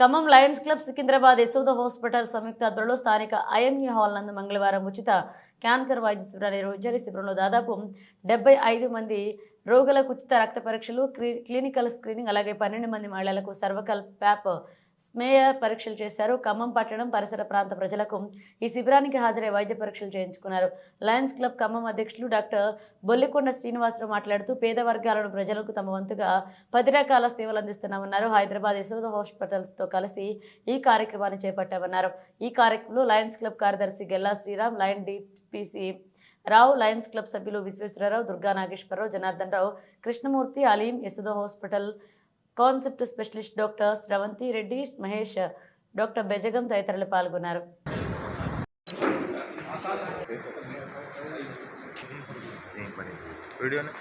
Khammam Lions Club Secunderabad Yashoda hospital సంయుక్త ఆధ్వర్యంలో స్థానిక IME hall నందు మంగళవారం ఉచిత క్యాన్సర్ వైద్య శిబిరాన్ని నిర్వహించారు. ఈ శిబిరంలో దాదాపు డెబ్బై ఐదు మంది రోగులకు ఉచిత రక్త పరీక్షలు క్లి- క్లినికల్ స్క్రీనింగ్ అలాగే పన్నెండు మంది మహిళలకు సర్వకల్ ప్యాప్ స్మేయ పరీక్షలు చేశారు. ఖమ్మం పట్టణం పరిసర ప్రాంత ప్రజలకు ఈ శిబిరానికి హాజరై వైద్య పరీక్షలు చేయించుకున్నారు. లయన్స్ క్లబ్ ఖమ్మం అధ్యక్షులు డాక్టర్ బొల్లికొండ శ్రీనివాసరావు మాట్లాడుతూ పేద వర్గాలను ప్రజలకు తమ వంతుగా పది రకాల సేవలు అందిస్తున్నామన్నారు. హైదరాబాద్ యశోద హాస్పిటల్స్తో కలిసి ఈ కార్యక్రమాన్ని చేపట్టామన్నారు. ఈ కార్యక్రమంలో లయన్స్ క్లబ్ కార్యదర్శి Gella Sriram lion DPC Rao Lions Club సభ్యులు Visweswararao Durga Nageswararao Janardhan Rao Krishnamurthy Aleem Yashoda hospital concept specialist doctor Sravanthi Reddy Mahesh doctor Bejagam తదితరులు పాల్గొన్నారు. వీడియోని?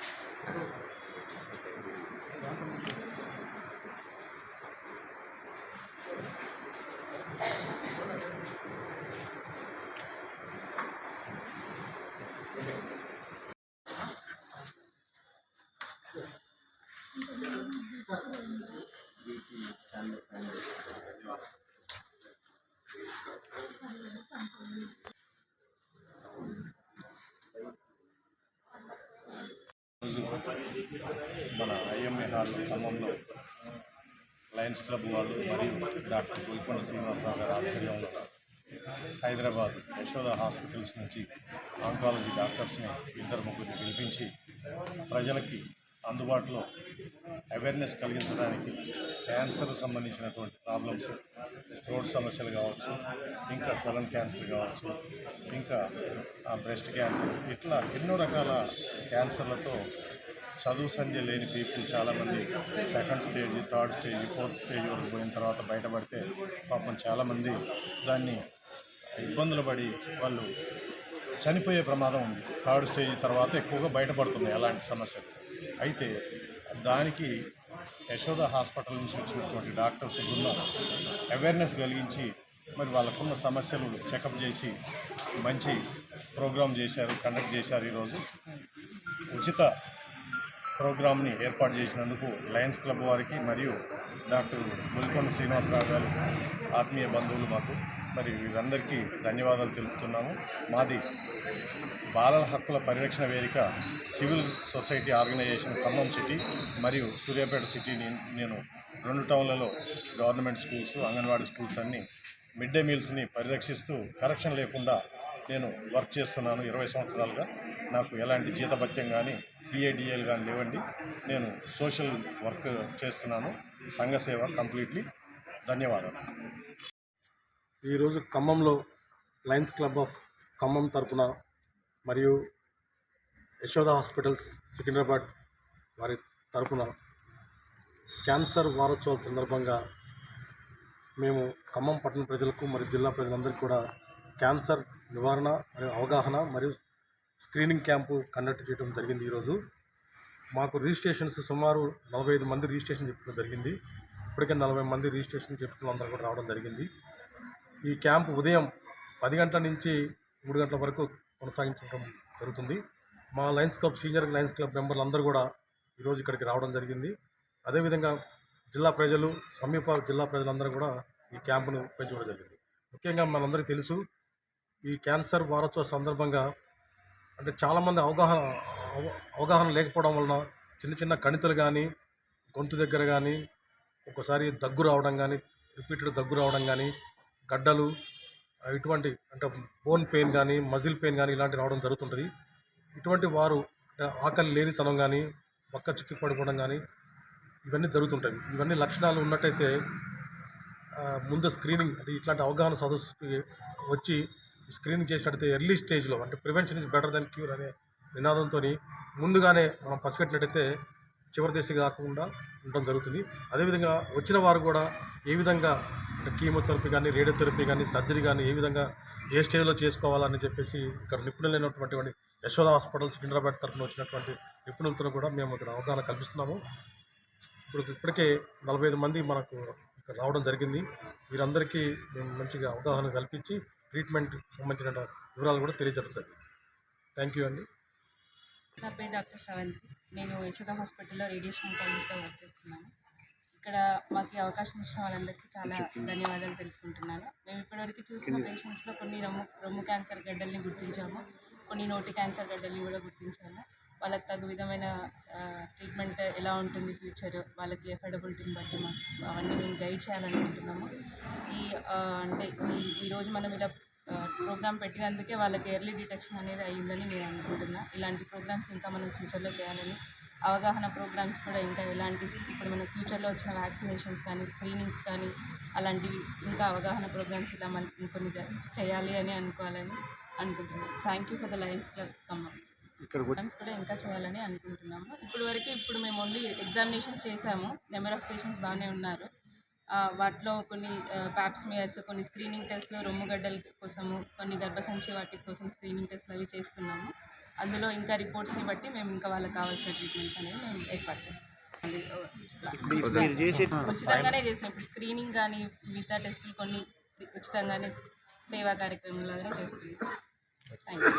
మన ఐఎంఏ హాల్ ఖమ్మంలో లయన్స్ క్లబ్ వాళ్ళు మరియు డాక్టర్ గోల్కొండ శ్రీనివాసరావు గారి ఆధ్వర్యంలో హైదరాబాద్ యశోద హాస్పిటల్స్ నుంచి ఆంకాలజీ డాక్టర్స్ని ఇద్దరు ముగ్గురిని పిలిపించి ప్రజలకి అందుబాటులో అవేర్నెస్ కలిగించడానికి క్యాన్సర్ సంబంధించినటువంటి ప్రాబ్లమ్స్ థ్రోట్ సమస్యలు కావచ్చు ఇంకా కొలం క్యాన్సర్ కావచ్చు ఇంకా బ్రెస్ట్ క్యాన్సర్ ఇట్లా ఎన్నో రకాల క్యాన్సర్లతో చదువు సంధ్య లేని పీపుల్ చాలామంది second stage third stage fourth stage వరకు పోయిన తర్వాత బయటపడితే పాపం చాలామంది దాన్ని ఇబ్బందులు పడి వాళ్ళు చనిపోయే ప్రమాదం ఉంది. థర్డ్ స్టేజ్ తర్వాత ఎక్కువగా బయటపడుతున్నాయి అలాంటి సమస్యలు. అయితే దానికి యశోద హాస్పిటల్ నుంచి వచ్చినటువంటి డాక్టర్స్ బృందం అవేర్నెస్ కలిగించి మరి వాళ్ళకున్న సమస్యలు చెకప్ చేసి మంచి ప్రోగ్రాం చేశారు కండక్ట్ చేశారు ఈరోజు. ఉచిత ప్రోగ్రామ్ని ఏర్పాటు చేసినందుకు లయన్స్ క్లబ్ వారికి మరియు డాక్టర్ ములికొండ శ్రీనివాసరావు గారు ఆత్మీయ బంధువులు మాకు. మరి వీరందరికీ ధన్యవాదాలు తెలుపుతున్నాము. మాది బాలల హక్కుల పరిరక్షణ వేదిక civil society organisation Khammam city మరియు సూర్యాపేట సిటీని నేను రెండు టౌన్లలో గవర్నమెంట్ స్కూల్స్ అంగన్వాడీ స్కూల్స్ అన్ని మిడ్ డే మీల్స్ని పరిరక్షిస్తూ కరప్షన్ లేకుండా నేను వర్క్ చేస్తున్నాను ఇరవై సంవత్సరాలుగా. నాకు ఎలాంటి జీతభత్యం కానీ పిఏడిఏలు కానీ లేవండి. నేను సోషల్ వర్క్ చేస్తున్నాను. సంఘ సేవ కంప్లీట్లీ. ధన్యవాదాలు. ఈరోజు ఖమ్మంలో లయన్స్ క్లబ్ ఆఫ్ ఖమ్మం తరపున మరియు యశోద హాస్పిటల్స్ సికింద్రాబాద్ వారి తరపున క్యాన్సర్ వారోత్సవాల సందర్భంగా మేము ఖమ్మం పట్టణ ప్రజలకు మరియు జిల్లా ప్రజలందరికీ కూడా క్యాన్సర్ నివారణ మరియు అవగాహన మరియు స్క్రీనింగ్ క్యాంపు కండక్ట్ చేయడం జరిగింది ఈరోజు. మాకు రిజిస్ట్రేషన్స్ సుమారు నలభై ఐదు మంది రిజిస్ట్రేషన్ చెప్పుకోవడం జరిగింది. ఇప్పటికే నలభై మంది రిజిస్ట్రేషన్ చెప్పుకున్న అందరూ కూడా రావడం జరిగింది. ఈ క్యాంపు ఉదయం పది గంటల నుంచి మూడు గంటల వరకు కొనసాగించడం జరుగుతుంది. మా Lions Club senior Lions Club మెంబర్లు అందరూ కూడా ఈరోజు ఇక్కడికి రావడం జరిగింది. అదేవిధంగా జిల్లా ప్రజలు సమీప జిల్లా ప్రజలందరూ కూడా ఈ క్యాంపును పెంచుకోవడం జరిగింది. ముఖ్యంగా మనందరికీ తెలుసు ఈ క్యాన్సర్ వారోత్సవ సందర్భంగా అంటే చాలామంది అవగాహన అవ- అవగాహన లేకపోవడం వలన చిన్న చిన్న కణితలు కానీ గొంతు దగ్గర కానీ ఒక్కోసారి దగ్గు రావడం కానీ రిపీటెడ్ దగ్గు రావడం కానీ గడ్డలు ఇటువంటి అంటే బోన్ పెయిన్ కానీ మజిల్ పెయిన్ కానీ ఇలాంటివి రావడం జరుగుతుంటుంది. ఇటువంటి వారు ఆకలి లేనితనం కానీ బక్క చిక్కి పడిపోవడం కానీ ఇవన్నీ జరుగుతుంటాయి. ఇవన్నీ లక్షణాలు ఉన్నట్టయితే ముందు స్క్రీనింగ్ అంటే ఇట్లాంటి అవగాహన సదస్సుకి వచ్చి స్క్రీనింగ్ చేసినట్టయితే ఎర్లీ స్టేజ్లో అంటే prevention is better then cure అనే నినాదంతో ముందుగానే మనం పసిగట్టినట్టయితే చివరి దశ కాకుండా ఉండడం జరుగుతుంది. అదేవిధంగా వచ్చిన వారు కూడా ఏ విధంగా కీమోథెరపీ కానీ రేడియోథెరపీ కానీ సర్జరీ కానీ ఏ విధంగా ఏ స్టేజ్లో చేసుకోవాలని చెప్పేసి ఇక్కడ నిపుణులైనటువంటి యశోద హాస్పిటల్ సికింద్రాబాద్ తరఫున వచ్చినటువంటి నిపుణులతో కూడా మేము ఇక్కడ అవగాహన కల్పిస్తున్నాము. ఇప్పుడు ఇప్పటికే నలభై ఐదు మంది మనకు ఇక్కడ రావడం జరిగింది. వీరందరికీ మేము మంచిగా అవగాహన కల్పించి ట్రీట్మెంట్ సంబంధించిన వివరాలు కూడా తెలియజెప్తుంది థ్యాంక్ యూ అండి. నా పేరు డాక్టర్ శ్రవంతి. నేను యశోద హాస్పిటల్లో రేడియేషన్ ఆంకాలజిస్ట్గా వర్క్ చేస్తున్నాను. ఇక్కడ మాకు అవకాశం ఇచ్చిన వాళ్ళందరికీ చాలా ధన్యవాదాలు తెలుపుకుంటున్నాను. మేము ఇప్పటివరకు చూసిన పేషెంట్స్లో కొన్ని రొమ్ము రొమ్ము క్యాన్సర్ గడ్డల్ని గుర్తించాము. కొన్ని నోటి క్యాన్సర్ గడ్డల్ని కూడా గుర్తించాము. వాళ్ళకి తగు విధమైన ట్రీట్మెంట్ ఎలా ఉంటుంది ఫ్యూచర్ వాళ్ళకి ఎఫర్డబిలిటీని బట్టి మాకు అవన్నీ మేము గైడ్ చేయాలనుకుంటున్నాము. ఈ అంటే ఈ ఈరోజు మనం ఇలా ప్రోగ్రామ్ పెట్టినందుకే వాళ్ళకి ఎర్లీ డిటెక్షన్ అనేది అయ్యిందని నేను అనుకుంటున్నా. ఇలాంటి ప్రోగ్రామ్స్ ఇంకా మనం ఫ్యూచర్లో చేయాలని అవగాహన ప్రోగ్రామ్స్ కూడా ఇంకా ఎలాంటి ఇప్పుడు మన ఫ్యూచర్లో వచ్చిన వ్యాక్సినేషన్స్ కానీ స్క్రీనింగ్స్ కానీ అలాంటివి ఇంకా అవగాహన ప్రోగ్రామ్స్ ఇలా మళ్ళీ ఇంకొన్ని చేయాలి అని అనుకోవాలని అనుకుంటున్నాను thank you for the Lions Club Khammam programmes కూడా ఇంకా చేయాలని అనుకుంటున్నాము. ఇప్పుడు వరకు ఇప్పుడు మేము ఓన్లీ ఎగ్జామినేషన్స్ చేసాము నెంబర్ ఆఫ్ పేషెంట్స్ బాగానే ఉన్నారు. వాటిలో కొన్ని ప్యాప్స్మియర్స్ కొన్ని స్క్రీనింగ్ టెస్ట్లు రొమ్ముగడ్డల కోసము కొన్ని గర్భసంచి వాటి కోసం స్క్రీనింగ్ టెస్ట్లు అవి చేస్తున్నాము. అందులో ఇంకా రిపోర్ట్స్ని బట్టి మేము ఇంకా వాళ్ళకి కావాల్సిన ట్రీట్మెంట్స్ అనేవి మేము ఏర్పాటు చేస్తాం. ఉచితంగానే చేస్తాం ఇప్పుడు స్క్రీనింగ్ కానీ మిగతా టెస్టులు కొన్ని ఉచితంగానే సేవా కార్యక్రమంలాగానే చేస్తున్నాం. Thank you